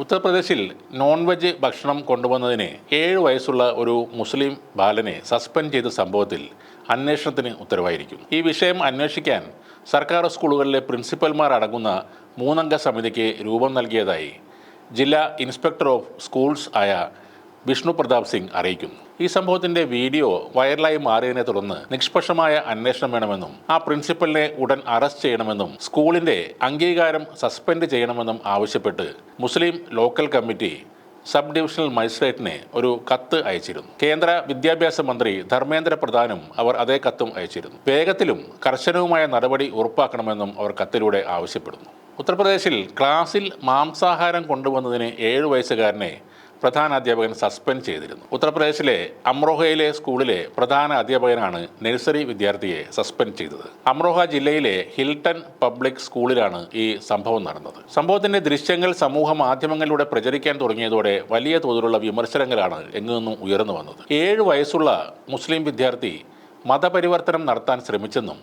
ഉത്തർപ്രദേശിൽ non veg ഭക്ഷണം കൊണ്ടുവന്നതിന് ഏഴ് വയസ്സുള്ള ഒരു മുസ്ലിം ബാലനെ സസ്പെൻഡ് ചെയ്ത സംഭവത്തിൽ അന്വേഷണത്തിന് ഉത്തരവായിരിക്കും. ഈ വിഷയം അന്വേഷിക്കാൻ സർക്കാർ സ്കൂളുകളിലെ പ്രിൻസിപ്പൽമാർ അടങ്ങുന്ന മൂന്നംഗ സമിതിക്ക് രൂപം നൽകിയതായി ജില്ലാ ഇൻസ്പെക്ടർ ഓഫ് സ്കൂൾസ് ആയ വിഷ്ണു പ്രതാപ് സിംഗ് അറിയിക്കുന്നു. ഈ സംഭവത്തിന്റെ വീഡിയോ വൈറലായി മാറിയതിനെ തുടർന്ന് നിഷ്പക്ഷമായ അന്വേഷണം വേണമെന്നും ആ പ്രിൻസിപ്പലിനെ ഉടൻ അറസ്റ്റ് ചെയ്യണമെന്നും സ്കൂളിന്റെ അംഗീകാരം സസ്പെൻഡ് ചെയ്യണമെന്നും ആവശ്യപ്പെട്ട് Muslim local committee sub divisional മജിസ്ട്രേറ്റിന് ഒരു കത്ത് അയച്ചിരുന്നു. കേന്ദ്ര വിദ്യാഭ്യാസ മന്ത്രി ധർമ്മേന്ദ്ര പ്രധാനും അവർ അതേ കത്തും അയച്ചിരുന്നു. വേഗത്തിലും കർശനവുമായ നടപടി ഉറപ്പാക്കണമെന്നും അവർ കത്തിലൂടെ ആവശ്യപ്പെടുന്നു. ഉത്തർപ്രദേശിൽ ക്ലാസ്സിൽ മാംസാഹാരം കൊണ്ടുവന്നതിന് ഏഴു വയസ്സുകാരനെ പ്രധാന അധ്യാപകൻ സസ്പെൻഡ് ചെയ്തിരുന്നു. ഉത്തർപ്രദേശിലെ അമ്രോഹയിലെ സ്കൂളിലെ പ്രധാന അധ്യാപകനാണ് നഴ്സറി വിദ്യാർത്ഥിയെ സസ്പെൻഡ് ചെയ്തത്. അമ്രോഹ ജില്ലയിലെ ഹിൽട്ടൺ പബ്ലിക് സ്കൂളിലാണ് ഈ സംഭവം നടന്നത്. സംഭവത്തിന്റെ ദൃശ്യങ്ങൾ സമൂഹ മാധ്യമങ്ങളിലൂടെ പ്രചരിക്കാൻ തുടങ്ങിയതോടെ വലിയ തോതിലുള്ള വിമർശനങ്ങളാണ് എങ്ങു നിന്നും ഉയർന്നു വന്നത്. ഏഴ് വയസ്സുള്ള മുസ്ലിം വിദ്യാർത്ഥി മതപരിവർത്തനം നടത്താൻ ശ്രമിച്ചെന്നും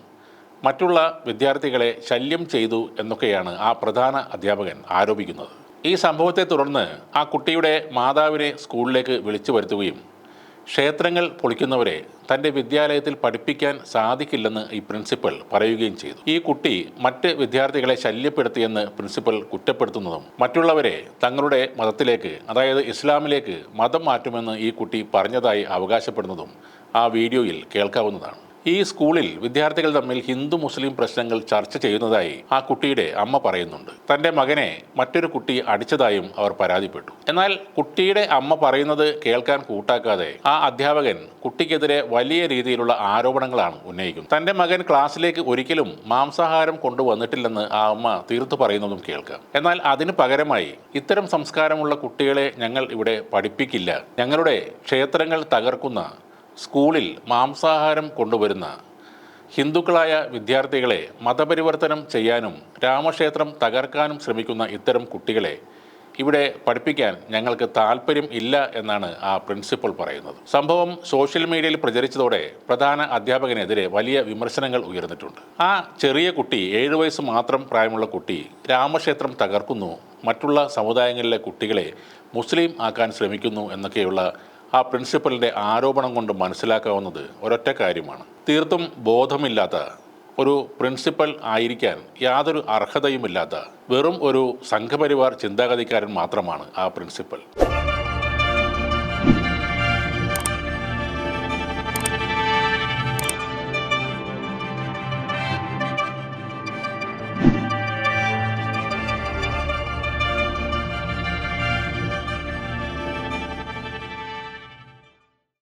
മറ്റുള്ള വിദ്യാർത്ഥികളെ ശല്യം ചെയ്തു എന്നൊക്കെയാണ് ആ പ്രധാന അധ്യാപകൻ ആരോപിക്കുന്നത്. ഈ സംഭവത്തെ തുടർന്ന് ആ കുട്ടിയുടെ മാതാവിനെ സ്കൂളിലേക്ക് വിളിച്ചു വരുത്തുകയും ക്ഷേത്രങ്ങൾ പൊളിക്കുന്നവരെ തന്റെ വിദ്യാലയത്തിൽ പഠിപ്പിക്കാൻ സാധിക്കില്ലെന്ന് ഈ പ്രിൻസിപ്പൽ പറയുകയും ചെയ്തു. ഈ കുട്ടി മറ്റ് വിദ്യാർത്ഥികളെ ശല്യപ്പെടുത്തിയെന്ന് പ്രിൻസിപ്പൽ കുറ്റപ്പെടുത്തുന്നതും മറ്റുള്ളവരെ തങ്ങളുടെ മതത്തിലേക്ക് അതായത് ഇസ്ലാമിലേക്ക് മതം മാറ്റുമെന്ന് ഈ കുട്ടി പറഞ്ഞതായി അവകാശപ്പെടുന്നതും ആ വീഡിയോയിൽ കേൾക്കാവുന്നതാണ്. ഈ സ്കൂളിൽ വിദ്യാർത്ഥികൾ തമ്മിൽ ഹിന്ദു മുസ്ലിം പ്രശ്നങ്ങൾ ചർച്ച ചെയ്യുന്നതായി ആ കുട്ടിയുടെ അമ്മ പറയുന്നുണ്ട്. തന്റെ മകനെ മറ്റൊരു കുട്ടി അടിച്ചതായും അവർ പരാതിപ്പെട്ടു. എന്നാൽ കുട്ടിയുടെ അമ്മ പറയുന്നത് കേൾക്കാൻ കൂട്ടാക്കാതെ ആ അധ്യാപകൻ കുട്ടിക്കെതിരെ വലിയ രീതിയിലുള്ള ആരോപണങ്ങളാണ് ഉന്നയിക്കുന്നത്. തന്റെ മകൻ ക്ലാസ്സിലേക്ക് ഒരിക്കലും മാംസാഹാരം കൊണ്ടുവന്നിട്ടില്ലെന്ന് ആ അമ്മ തീർത്തു പറയുന്നതും കേൾക്കാം. എന്നാൽ അതിന് പകരമായി ഇത്തരം സംസ്കാരമുള്ള കുട്ടികളെ ഞങ്ങൾ ഇവിടെ പഠിപ്പിക്കില്ല. ഞങ്ങളുടെ ക്ഷേത്രങ്ങൾ തകർക്കുന്ന സ്കൂളിൽ മാംസാഹാരം കൊണ്ടുവരുന്ന ഹിന്ദുക്കളായ വിദ്യാർത്ഥികളെ മതപരിവർത്തനം ചെയ്യാനും രാമക്ഷേത്രം തകർക്കാനും ശ്രമിക്കുന്ന ഇത്തരം കുട്ടികളെ ഇവിടെ പഠിപ്പിക്കാൻ ഞങ്ങൾക്ക് താല്പര്യം ഇല്ല എന്നാണ് ആ പ്രിൻസിപ്പൽ പറയുന്നത്. സംഭവം സോഷ്യൽ മീഡിയയിൽ പ്രചരിച്ചതോടെ പ്രധാന അധ്യാപകനെതിരെ വലിയ വിമർശനങ്ങൾ ഉയർന്നിട്ടുണ്ട്. ആ ചെറിയ കുട്ടി ഏഴു വയസ്സ് മാത്രം പ്രായമുള്ള കുട്ടി രാമക്ഷേത്രം തകർക്കുന്നു. മറ്റുള്ള സമുദായങ്ങളിലെ കുട്ടികളെ മുസ്ലിം ആക്കാൻ ശ്രമിക്കുന്നു എന്നൊക്കെയുള്ള ആ പ്രിൻസിപ്പലിന്റെ ആരോപണം കൊണ്ട് മനസ്സിലാക്കാവുന്നത് ഒരൊറ്റ കാര്യമാണ്. തീർത്തും ബോധമില്ലാത്ത ഒരു പ്രിൻസിപ്പൽ ആയിരിക്കാൻ യാതൊരു അർഹതയുമില്ലാത്ത വെറും ഒരു സംഘപരിവാർ ചിന്താഗതിക്കാരൻ മാത്രമാണ് ആ പ്രിൻസിപ്പൽ.